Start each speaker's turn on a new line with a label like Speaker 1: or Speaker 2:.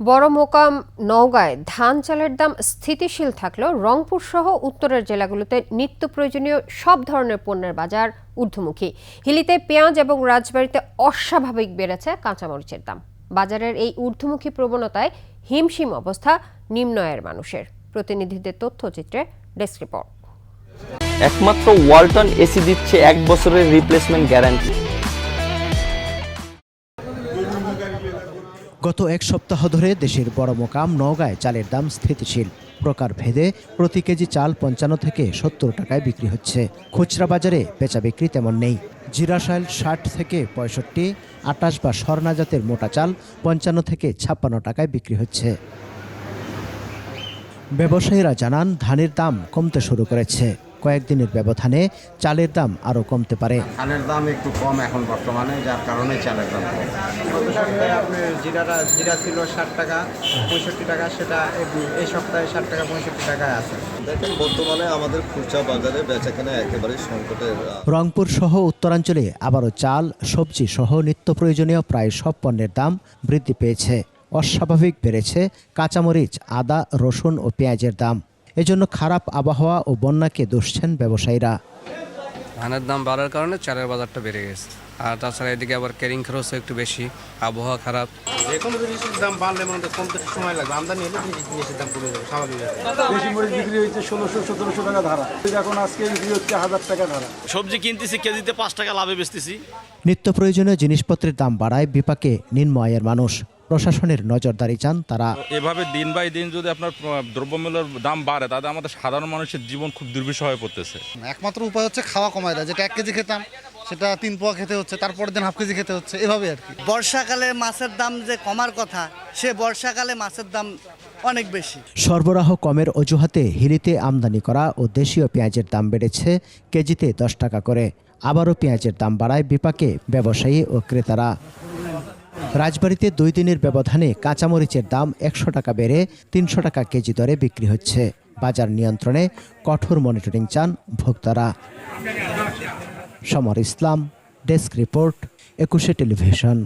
Speaker 1: বড় মোকাম নওগাঁয় ধান চালের দাম স্থিতিশীল থাকলেও রংপুর সহ উত্তরের জেলাগুলোতে নিত্য প্রয়োজনীয় সব ধরনের পণ্যের বাজার ঊর্ধ্বমুখী। হিলিতে পেঁয়াজ এবং রাজবাড়িতে অস্বাভাবিক বেড়েছে কাঁচামরিচের দাম। বাজারের এই ঊর্ধ্বমুখী প্রবণতায় হিমশিম অবস্থা নিম্ন আয়ের মানুষের। প্রতিনিধিদের তথ্যচিত্রে ডেস্ক রিপোর্ট।
Speaker 2: একমাত্র ওয়ালটন এসি দিচ্ছে এক বছরের রিপ্লেসমেন্ট গ্যারান্টি
Speaker 3: গত এক সপ্তাহ ধরে দেশের বড় মোকাম নওগাঁয় চালের দাম স্থিতিশীল। প্রকার ভেদে প্রতি কেজি চাল পঞ্চান্ন থেকে সত্তর টাকায় বিক্রি হচ্ছে। খুচরা বাজারে বেচা বিক্রি তেমন নেই। জিরাশাইল ষাট থেকে পঁয়ষট্টি, আটাশ বা স্বর্ণা জাতের মোটা চাল পঞ্চান্ন থেকে ছাপ্পান্ন টাকায় বিক্রি হচ্ছে। ব্যবসায়ীরা জানান, ধানের দাম কমতে শুরু করেছে। কয়েকদিনের ব্যবধানে চালের দাম আরও কমতে পারে।
Speaker 4: চালের দাম একটু কম এখন বর্তমানে যার কারণে চালের দাম
Speaker 5: গত সপ্তাহে আপনার জিরাটা জিরা ছিল ষাট টাকা পঁয়ষট্টি টাকা সেটা এই- এই সপ্তাহে ষাট টাকা পঁয়ষট্টি টাকায় আছে।
Speaker 6: দেখেন বর্তমানে আমাদের খুচরা বাজারে বেচাকেনা একেবারে সংকটের আহ,
Speaker 3: রংপুর সহ উত্তরাঞ্চলে আবারও চাল সবজি সহ নিত্য প্রয়োজনীয় প্রায় সব পণ্যের দাম বৃদ্ধি পেয়েছে। অস্বাভাবিক বেড়েছে কাঁচামরিচ আদা রসুন ও পেঁয়াজের দাম। এজন্য খারাপ আবহাওয়া ও বন্যাকে দোষছেন ব্যবসায়ীরা।
Speaker 7: ধানের দাম বাড়ার কারণে চালের বাজারটা বেড়ে গেছে। আর তাছাড়া এদিকে আবার ক্যারিং খরচ একটু বেশি আবহাওয়া খারাপ।
Speaker 5: যে কোনো জিনিসের দাম বাড়লে মনে কমতে সময় লাগবে। আমদানি হলে জিনিস- জিনিসের দাম কমে যাবে স্বাভাবিক ব্যাপার।
Speaker 8: মরিচ বিক্রি হচ্ছে ষোলোশো সতেরোশো টাকা ধারা। এখন আজকে বিক্রি হচ্ছে হাজার টাকা ধারা।
Speaker 9: সবজি কিনতেছি কেজিতে পাঁচ টাকা লাভে বেচতেছি।
Speaker 3: নিত্য প্রয়োজনীয় জিনিসপত্রের দাম বাড়ায় বিপাকে নিম্ন আয়ের মানুষ। প্রশাসনের নজরদারি চান তারা।
Speaker 10: এভাবে দিন বাই দিন যদি আপনার দ্রব্যমূল্যের দাম বাড়ে তাহলে আমাদের সাধারণ মানুষের জীবন খুব দুর্বিষহ হয়ে পড়তেছে।
Speaker 8: একমাত্র উপায় হচ্ছে খাওয়া কমায় দেয় যেটা এক কেজি খেতাম সেটা তিন পোয়া খেতে হচ্ছে তারপরের দিন হাফ কেজি খেতে হচ্ছে এভাবে আর কি।
Speaker 11: বর্ষাকালে মাছের দাম যে কমার কথা সে বর্ষাকালে মাছের দাম অনেক বেশি।
Speaker 3: সরবরাহ কমের অজুহাতে হিলিতে আমদানি করা ও দেশীয় পেঁয়াজের দাম বেড়েছে কেজিতে দশ টাকা করে। আবারও পেঁয়াজের দাম বাড়ায় বিপাকে ব্যবসায়ী ও ক্রেতারা। রাজবাড়িতে দুই দিনের ব্যবধানে কাঁচামরিচের দাম একশো টাকা বেড়ে তিনশো টাকা কেজি দরে বিক্রি হচ্ছে। বাজার নিয়ন্ত্রণে কঠোর মনিটরিং চান ভোক্তারা। Samar Islam, desk report, Ekushey television.